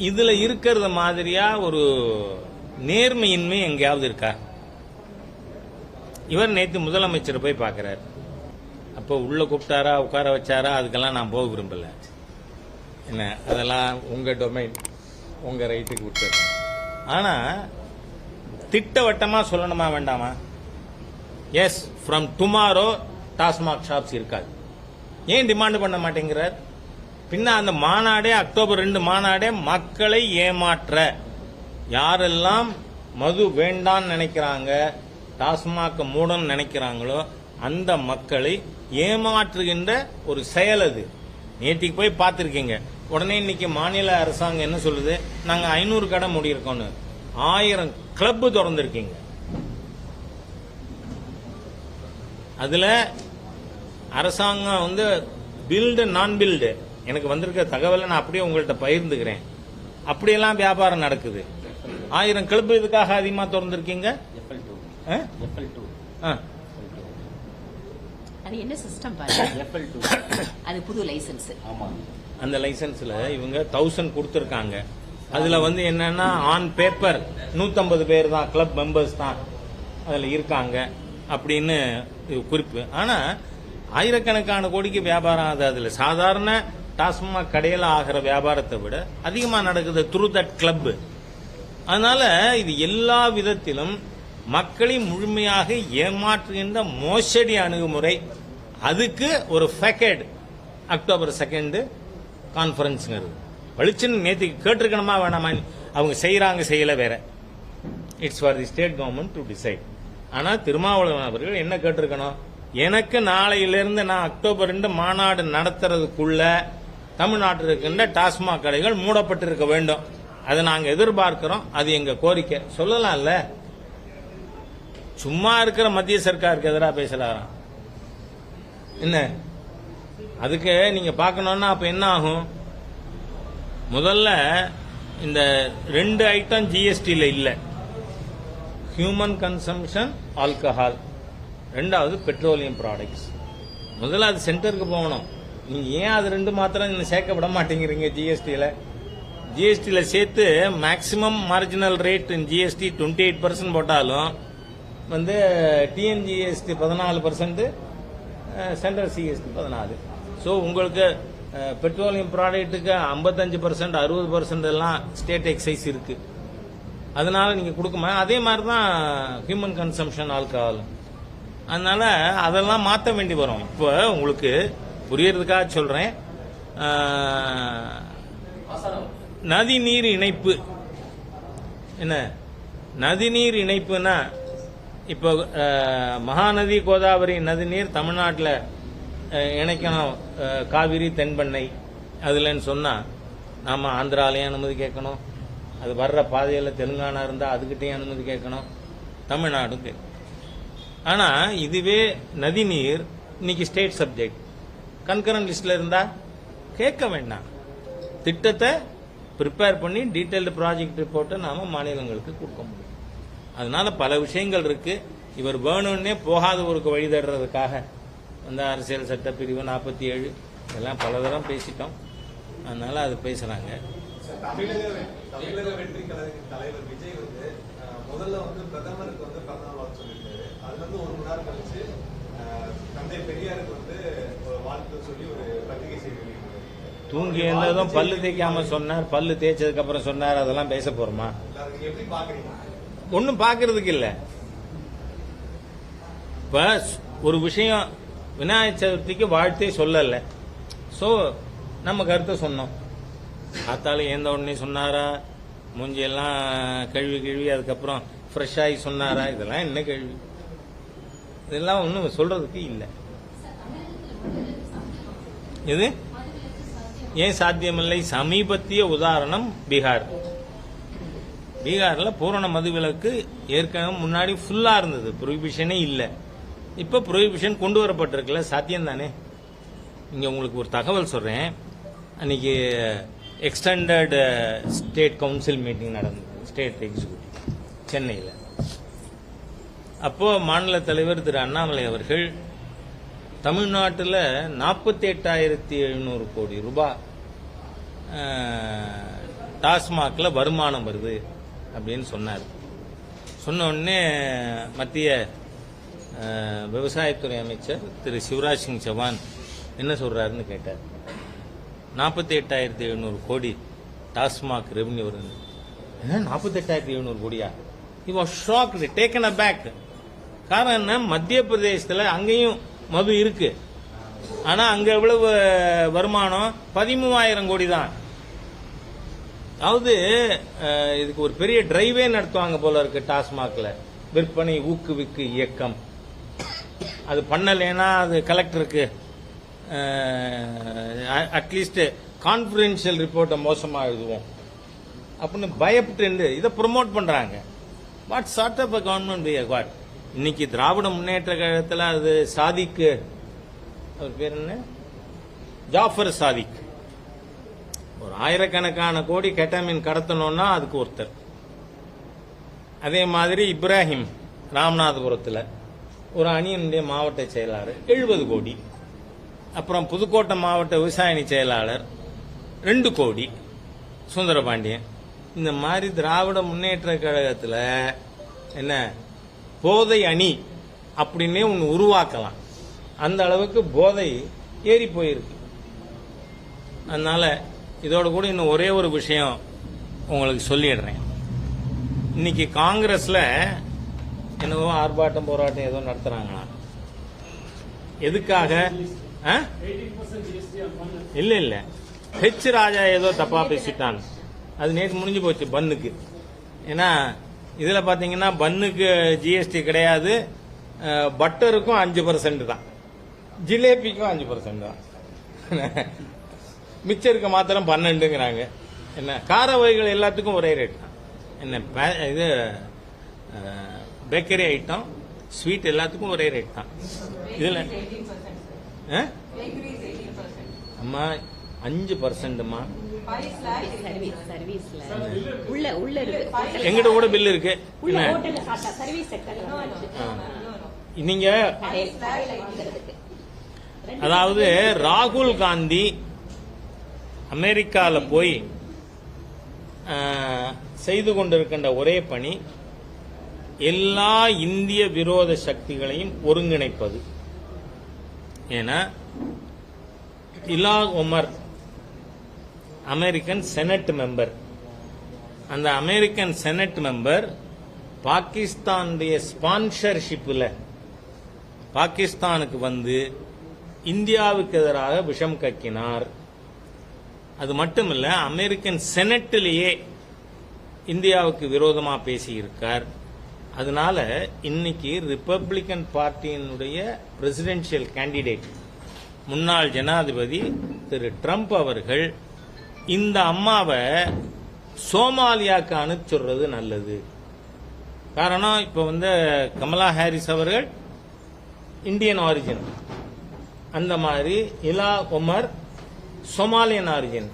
இதுல இருக்கிறத மாதிரியா ஒரு நேர்மையின்மை எங்கேயாவது இருக்கா? இவர் நேற்று முதலமைச்சர் போய் பார்க்கறாரு. அப்போ உள்ள கூப்பிட்டாரா உட்கார வச்சாரா? அதுக்கெல்லாம் நான் போக விரும்பல. என்ன? அதெல்லாம் உங்க டொமைன் உங்க ரைட்டுக்கு விட்டுறேன். ஆனா திட்டவட்டமா சொல்லணுமா வேண்டாமா? Yes from tomorrow TASMAC shops இருக்காது. ஏன் டிமாண்ட் பண்ண மாட்டேங்கிறார்? பின்ன அந்த மாநாடே அக்டோபர் ரெண்டு மாநாடே மக்களை ஏமாற்ற. யாரெல்லாம் மது வேண்டான்னு நினைக்கிறாங்க டாஸ்மாக மூடன்னு நினைக்கிறாங்களோ அந்த மக்களை ஏமாற்றுகின்ற ஒரு செயல் அது. நேற்றுக்கு போய் பார்த்துருக்கீங்க. உடனே இன்னைக்கு மாநில அரசாங்கம் என்ன சொல்லுது? நாங்கள் ஐநூறு கடை மூடியிருக்கோம்னு. ஆயிரம் கிளப்பு திறந்துருக்கீங்க. அதில் அரசாங்கம் வந்து பில்டு நான் பில்டு எனக்கு வந்திருக்க தகவலை நான் அப்படியே உங்கள்கிட்ட பகிர்ந்துக்கிறேன். அப்படியெல்லாம் வியாபாரம் நடக்குது. ஆயிரம் கிளப் இதுக்காக அதிகமா திறந்திருக்கீங்க. அது என்ன சிஸ்டம் அது புது லைசன்ஸ் அந்த லைசன்ஸ்ல இவங்க தௌசண்ட் கொடுத்துருக்காங்க. அதுல வந்து என்னன்னா ஆன் பேப்பர் 150 பேர் தான் கிளப் மெம்பர்ஸ் தான் அதுல இருக்காங்க அப்படின்னு குறிப்பு. ஆனா ஆயிரக்கணக்கான கோடிக்கு வியாபாரம் ஆகுது. அதுல சாதாரண டாஸ்மாக் கடையில் ஆகிற வியாபாரத்தை விட அதிகமாக நடக்குது த்ரூ தட் கிளப்பு அதனால இது எல்லா விதத்திலும் மக்களை முழுமையாக ஏமாற்றுகின்ற மோசடி அணுகுமுறை. அதுக்கு ஒரு ஃபெக்கெட் அக்டோபர் செகண்டு கான்ஃபரன்ஸுங்கிறது வலிச்சுன்னு நேற்றுக்கு கேட்டிருக்கணுமா வேணாமா? அவங்க செய்கிறாங்க செய்யலை வேற. It's for the state government to decide ஆனால் திருமாவளவன் அவர்கள் என்ன கேட்டிருக்கணும்? எனக்கு நாளையிலிருந்து நான் அக்டோபர் ரெண்டு மாநாடு நடத்துறதுக்குள்ள தமிழ்நாட்டில் இருக்கின்ற டாஸ்மாக் கடைகள் மூடப்பட்டிருக்க வேண்டும். அதை நாங்கள் எதிர்பார்க்கிறோம். அது எங்கள் கோரிக்கை. சொல்லலாம்ல. சும்மா இருக்கிற மத்திய சர்க்காருக்கு எதிராக பேசலாராம் என்ன? அதுக்கு நீங்கள் பார்க்கணுன்னா அப்போ என்ன ஆகும்? முதல்ல இந்த ரெண்டு ஐட்டம் ஜிஎஸ்டியில் இல்லை. ஹியூமன் கன்சம்ஷன் ஆல்கஹால் ரெண்டாவது பெட்ரோலியம் ப்ராடக்ட்ஸ் முதல்ல அது சென்டருக்கு போகணும். நீங்கள் ஏன் அது ரெண்டு மாத்திரம் நீங்கள் சேர்க்க விட மாட்டேங்கிறீங்க ஜிஎஸ்டியில் ஜிஎஸ்டியில் சேர்த்து maximum marginal rate GST twenty eight percent போட்டாலும் வந்து டிஎன்ஜிஎஸ்டி பதினாலு பர்சன்ட் சென்ட்ரல் சிஎஸ்டி பதினாலு. ஸோ உங்களுக்கு பெட்ரோலியம் ப்ராடக்ட்டுக்கு ஐம்பத்தஞ்சு பர்சன்ட் அறுபது பர்சன்ட் எல்லாம் ஸ்டேட் எக்ஸைஸ் இருக்குது அதனால் நீங்கள் கொடுக்குமா அதே மாதிரி தான் ஹியூமன் கன்சம்ஷன் ஆல்கஹால் அதனால் அதெல்லாம் மாற்ற வேண்டி வரும். இப்போ உங்களுக்கு புரியறதுக்காக சொல்றேன். நதிநீர் இணைப்பு. என்ன? நதிநீர் இணைப்புனா இப்போ மகாநதி கோதாவரி நதிநீர் தமிழ்நாட்டில் இணைக்கணும். காவிரி தென்பெண்ணை அதுலன்னு சொன்னால் நாம் ஆந்திராலையும் அனுமதி கேட்கணும். அது வர்ற பாதையில் தெலுங்கானா இருந்தால் அதுக்கிட்டையும் அனுமதி கேட்கணும். தமிழ்நாடும் கேட்கணும். ஆனால் இதுவே நதிநீர் இன்னைக்கு ஸ்டேட் சப்ஜெக்ட் கன்கரன் லிஸ்ட்ல இருந்தா கேட்க வேண்டாம். திட்டத்தை ப்ரிப்பேர் பண்ணி டீட்டெயில்டு ப்ராஜெக்ட் ரிப்போர்ட்டை நாம மாநிலங்களுக்கு கொடுக்க முடியும். அதனால பல விஷயங்கள் இருக்கு. இவர் வேணும்னே போகாத ஊருக்கு வழி தடுறதுக்காக அந்த அரசியல் சட்ட பிரிவு நாற்பத்தி ஏழு இதெல்லாம் பல தரம் பேசிட்டோம். அதனால அது பேசுறாங்க. தமிழக வெற்றி கழகத்தின் தலைவர் விஜய் வந்து அஹ், முதல்ல வந்து பிரதமருக்கு வந்து பிறந்தநாள் வாழ்த்து சொல்லியிருக்காரு. அதுல இருந்து ஒரு மணி நேரம் கழிச்சு தந்தை பெரியாருக்கு வந்து ஒரு வாழ்த்து சொல்லி ஒரு பத்திரிகை செய்தி வெளியிட்டிருக்காரு. தூங்கி இருந்ததும் பல்லு தேய்க்காம சொன்னார் பல்லு தேய்ச்சதுக்கு அப்புறம் சொன்னார் அதெல்லாம் பேச போறோமா? ஒன்றும் பார்க்கறதுக்கு இல்லை. இப்போ ஒரு விஷயம் விநாயகர் சதுர்த்திக்கு வாழ்த்தே சொல்லல. ஸோ நம்ம கருத்தை சொன்னோம். காத்தால ஏந்த உடனே சொன்னாரா? மூஞ்சியெல்லாம் கழுவி கழுவி அதுக்கப்புறம் ஃப்ரெஷ் ஆகி சொன்னாரா? இதெல்லாம் என்ன கேள்வி? இதெல்லாம் ஒன்றும் சொல்றதுக்கு இல்லை. இது ஏன் சாத்தியமில்லை? சமீபத்திய உதாரணம் பீகார். பீகாரில் பூரண மதுவிலக்கு ஏற்கனவே முன்னாடி ஃபுல்லா இருந்தது. ப்ரொஹிபிஷனே இல்லை. இப்போ ப்ரொஹிபிஷன் கொண்டு வரப்பட்டிருக்குல்ல சாத்தியம் தானே இங்கே உங்களுக்கு ஒரு தகவல் சொல்கிறேன் அன்னைக்கு எக்ஸ்டெண்டட் ஸ்டேட் கவுன்சில் மீட்டிங் நடந்தது. ஸ்டேட் எக்ஸிக்யூட்டிவ் சென்னையில். அப்போ மாநில தலைவர் திரு அண்ணாமலை அவர்கள் தமிழ்நாட்டில் நாற்பத்தி எட்டாயிரத்தி எழுநூறு கோடி ரூபாய் டாஸ்மாகில் வருமானம் வருது அப்படின்னு சொன்னார். சொன்ன உடனே மத்திய விவசாயத்துறை அமைச்சர் திரு சிவராஜ் சிங் சவான் என்ன சொல்கிறாருன்னு கேட்டார். நாற்பத்தி எட்டாயிரத்தி எழுநூறு கோடி டாஸ்மாக் ரெவன்யூ வருது நாற்பத்தி எட்டாயிரத்தி எழுநூறு கோடியா? இவன் was டேக்கன் அ பேக் காரணம் என்ன மத்திய பிரதேசத்தில் அங்கேயும் மது இருக்கு. ஆனா அங்க எவ்வளவு வருமானம்? பதிமூவாயிரம் கோடி தான் அதாவது இதுக்கு ஒரு பெரிய டிரைவே நடத்துவாங்க போல இருக்கு டாஸ்மாக்ல. விற்பனை ஊக்குவிக்கு இயக்கம். அது பண்ணலைன்னா அது கலெக்டருக்கு அட்லீஸ்ட் கான்ஃபிடென்ஷியல் ரிப்போர்ட்டை மோசமாக எழுதுவோம். அப்படின்னு பயப்பட்டு இதை ப்ரொமோட் பண்றாங்க. What sort of government we what இன்னைக்கு திராவிட முன்னேற்ற கழகத்தில் அது சாதிக்கு அவர் பேர் என்ன? ஜாஃபர் சாதிக். ஒரு ஆயிரக்கணக்கான கோடி கெட்டாமின் கடத்தணும்னா அதுக்கு ஒருத்தர். அதே மாதிரி இப்ராஹிம் ராமநாதபுரத்தில் ஒரு அணியினுடைய மாவட்ட செயலாளர் எழுபது கோடி. அப்புறம் புதுக்கோட்டை மாவட்ட விவசாயணி செயலாளர் ரெண்டு கோடி. சுந்தரபாண்டியன். இந்த மாதிரி திராவிட முன்னேற்ற கழகத்தில் என்ன? போதை அணி அப்படின்னே ஒன்று உருவாக்கலாம். அந்த அளவுக்கு போதை ஏறி போயிருக்கு. அதனால் இதோட கூட இன்னும் ஒரே ஒரு விஷயம் உங்களுக்கு சொல்லிடுறேன். இன்னைக்கு காங்கிரஸில் என்னவோ ஆர்ப்பாட்டம் போராட்டம் ஏதோ நடத்துகிறாங்களா எதுக்காக? ஆ? இல்லை ஹெச் ராஜா ஏதோ தப்பாக பேசிட்டான். அது நேற்று முடிஞ்சு போச்சு பன்னுக்கு. ஏன்னா இதுல பாத்தீங்கன்னா பன்னுக்கு ஜிஎஸ்டி கிடையாது. பட்டருக்கும் அஞ்சு பர்சன்ட் தான். ஜிலேபிக்கும் அஞ்சு பர்சன்ட் தான். மிச்சம் இருக்க மாத்திரம் பன்னெண்டுங்கிறாங்க. என்ன? கார வகைகள் எல்லாத்துக்கும் ஒரே ரேட் தான். என்ன இது பேக்கரி ஐட்டம் ஸ்வீட் எல்லாத்துக்கும் ஒரே ரேட் தான். இதுல? அம்மா அஞ்சு பர்சன்ட்மா சர்வீஸ் சர்வீஸ்ல உள்ள உள்ள இருக்கு எங்கிட்ட கூட பில் இருக்கு உள்ள ஹோட்டல்ல சாப்பிட்டா சர்வீஸ் செக்டர்ல நீங்க அதாவது ராகுல் காந்தி அமெரிக்கால போய் செய்து கொண்டிருக்கின்ற ஒரே பணி எல்லா இந்திய விரோத சக்திகளையும் ஒருங்கிணைப்பது. ஏன்னா Ilhan Omar American senate member அந்த அமெரிக்கன் செனட் மெம்பர் பாகிஸ்தானுடைய ஸ்பான்சர்ஷிப்பில் பாகிஸ்தானுக்கு வந்து இந்தியாவுக்கு எதிராக விஷம் கக்கினார். அது மட்டுமல்ல அமெரிக்கன் செனட்டிலேயே இந்தியாவுக்கு விரோதமாக பேசியிருக்கார். அதனால இன்னைக்கு ரிப்பப்ளிகன் பார்ட்டியினுடைய பிரசிடென்ஷியல் கேண்டிடேட் முன்னாள் ஜனாதிபதி திரு ட்ரம்ப் அவர்கள் இந்த அம்மாவை சோமாலியாக்கு அனுப்பிச்சுடுறது நல்லது. காரணம் இப்போ வந்து கமலா ஹாரிஸ் அவர்கள் இந்தியன் ஆரிஜின் அந்த மாதிரி இலா உமர் சோமாலியன் ஆரிஜின்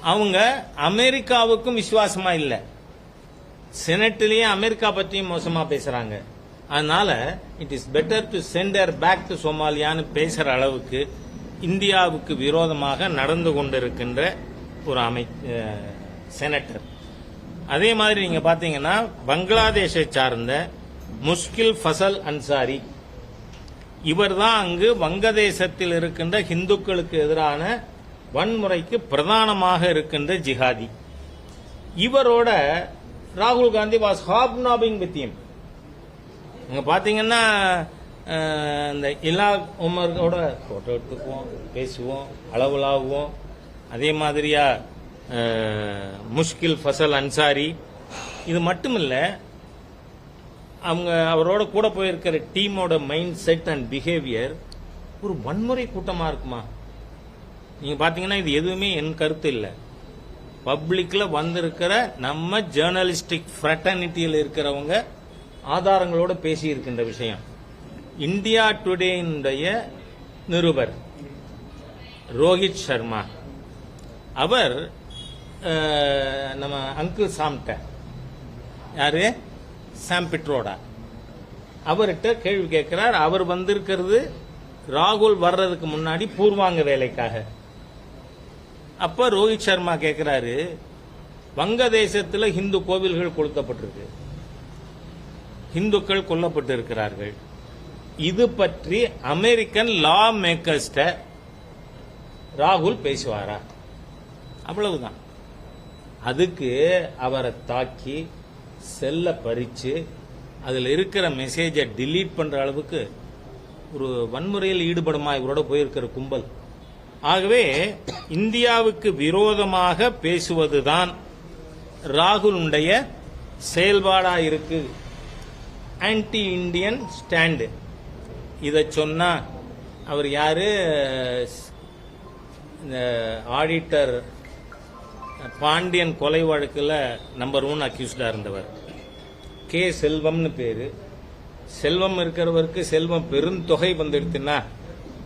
அவங்க அமெரிக்காவுக்கும் விசுவாசமா இல்லை. செனட்லேயே அமெரிக்கா பற்றியும் மோசமாக பேசுகிறாங்க அதனால it is better to send her back to சோமாலியான்னு பேசுகிற அளவுக்கு இந்தியாவுக்கு விரோதமாக நடந்து கொண்டிருக்கின்ற ஒரு அமை செனட்டர் அதே மாதிரி நீங்க பாத்தீங்கன்னா பங்களாதேஷை சார்ந்த முஷ்கில் ஃபசல் அன்சாரி. இவர்தான் அங்கு வங்கதேசத்தில் இருக்கின்ற இந்துக்களுக்கு எதிரான வன்முறைக்கு பிரதானமாக இருக்கின்ற ஜிஹாதி. இவரோட ராகுல் Gandhi was hobnobbing with him அங்க பாத்தீங்கன்னா இந்த இலா உமரோட ஃபோட்டோ எடுத்துக்குவோம் பேசுவோம் அளவுலாகுவோம் அதே மாதிரியா முஷ்கில் ஃபசல் அன்சாரி. இது மட்டுமில்ல அவங்க அவரோட கூட போயிருக்கிற டீமோட மைண்ட் செட் அண்ட் பிஹேவியர் ஒரு வன்முறை கூட்டமாக இருக்குமா? நீங்கள் பார்த்தீங்கன்னா இது எதுவுமே என் கருத்து இல்லை. பப்ளிக்கில் வந்திருக்கிற நம்ம ஜேர்னலிஸ்டிக் ஃப்ரட்டர்னிட்டியில் இருக்கிறவங்க ஆதாரங்களோட பேசியிருக்கின்ற விஷயம். இந்தியா டுடேனுடைய நிருபர் ரோஹித் சர்மா. அவர் நம்ம அங்கிள் சாம்கிட்ட யாரு? சாம் பிட்ரோடா. அவர்கிட்ட கேள்வி கேட்கிறார். அவர் வந்திருக்கிறது ராகுல் வர்றதுக்கு முன்னாடி பூர்வாங்க வேலைக்காக. அப்ப ரோஹித் சர்மா கேட்கிறாரு வங்கதேசத்தில் ஹிந்து கோவில்கள் கொளுத்தப்பட்டிருக்கு. இந்துக்கள் கொல்லப்பட்டிருக்கிறார்கள். இது பற்றி அமெரிக்கன் லா மேக்கர்ஸ்ட ராகுல் பேசுவாரா? அவ்வளவுதான். அதுக்கு அவரை தாக்கி செல்ல பறிச்சு அதில் இருக்கிற மெசேஜை டிலீட் பண்ற அளவுக்கு ஒரு வன்முறையில் ஈடுபடுமா இவரோட போயிருக்கிற கும்பல். ஆகவே இந்தியாவுக்கு விரோதமாக பேசுவதுதான் ராகுலுடைய செயல்பாடா இருக்கு. ஆன்டி இந்தியன் ஸ்டாண்டு இதை சொன்னா அவர் யாரு? இந்த ஆடிட்டர் பாண்டியன் கொலை வழக்கில் நம்பர் ஒன் அக்யூஸ்டாக இருந்தவர். கே செல்வம்னு பேர். செல்வம் இருக்கிறவருக்கு செல்வம் பெருந்தொகை வந்துடுத்துன்னா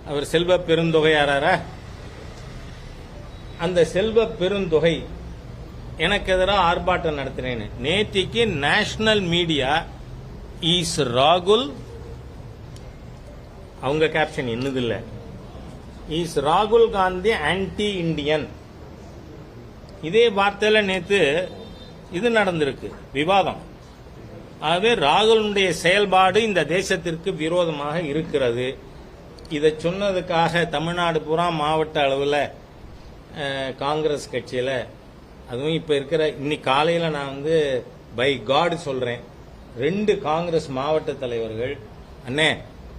அவர் செல்வ பெருந்தொகை யாராரா அந்த செல்வ பெருந்தொகை எனக்கு எதிராக ஆர்ப்பாட்டம் நடத்தினேன்னு. நேத்திக்கு நேஷனல் மீடியா இஸ் ராகுல் அவங்க கேப்ஷன் என்னது இஸ் ராகுல் காந்தி ஆன்டி இண்டியன் இதே வார்த்தையில் நேற்று இது நடந்திருக்கு விவாதம். ஆகவே ராகுலுடைய செயல்பாடு இந்த தேசத்திற்கு விரோதமாக இருக்கிறது. இதை சொன்னதுக்காக தமிழ்நாடு பூரா மாவட்ட அளவில் காங்கிரஸ் கட்சியில் அதுவும் இப்போ இருக்கிற இன்னைக்கு காலையில் நான் வந்து பை காட் சொல்கிறேன் ரெண்டு காங்கிரஸ் மாவட்ட தலைவர்கள் அண்ணே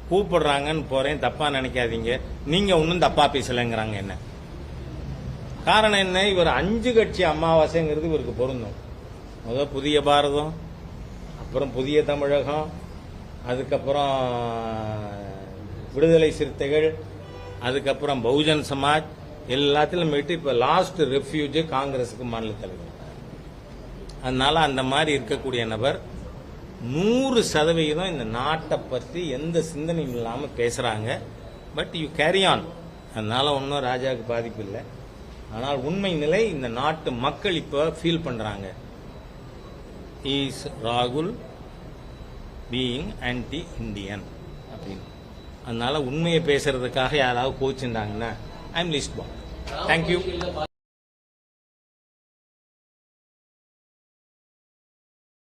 கூப்பிடுறாங்கன்னு போகிறேன் தப்பாக நினைக்காதீங்க. நீங்கள் ஒன்றும் தப்பாக பேசலைங்கிறாங்க என்ன? காரணம் என்ன? இவர் அஞ்சு கட்சி அமாவாசைங்கிறது இவருக்கு பொருந்தும். முதல் புதிய பாரதம் அப்புறம் புதிய தமிழகம் அதுக்கப்புறம் விடுதலை சிறுத்தைகள் அதுக்கப்புறம் பகுஜன் சமாஜ் எல்லாத்திலும் போயிட்டு இப்போ லாஸ்ட் ரெஃப்யூஜ் காங்கிரஸுக்கு மாநில தலைவர். அதனால அந்த மாதிரி இருக்கக்கூடிய நபர் நூறு சதவிகிதம் இந்த நாட்டை பற்றி எந்த சிந்தனையும் இல்லாமல் பேசுகிறாங்க பட் யூ கேரி ஆன் அதனால் ஒன்றும் ராஜாவுக்கு பாதிப்பு இல்லை. ஆனால் உண்மை நிலை இந்த நாட்டு மக்கள் இப்போ ஃபீல் பண்ணுறாங்க இஸ் ராகுல் பீயிங் ஆன்டி இந்தியன் அப்படின்னு. அதனால் உண்மையை பேசுறதுக்காக யாராவது கோச்சுட்டாங்கன்னா I am least bye thank you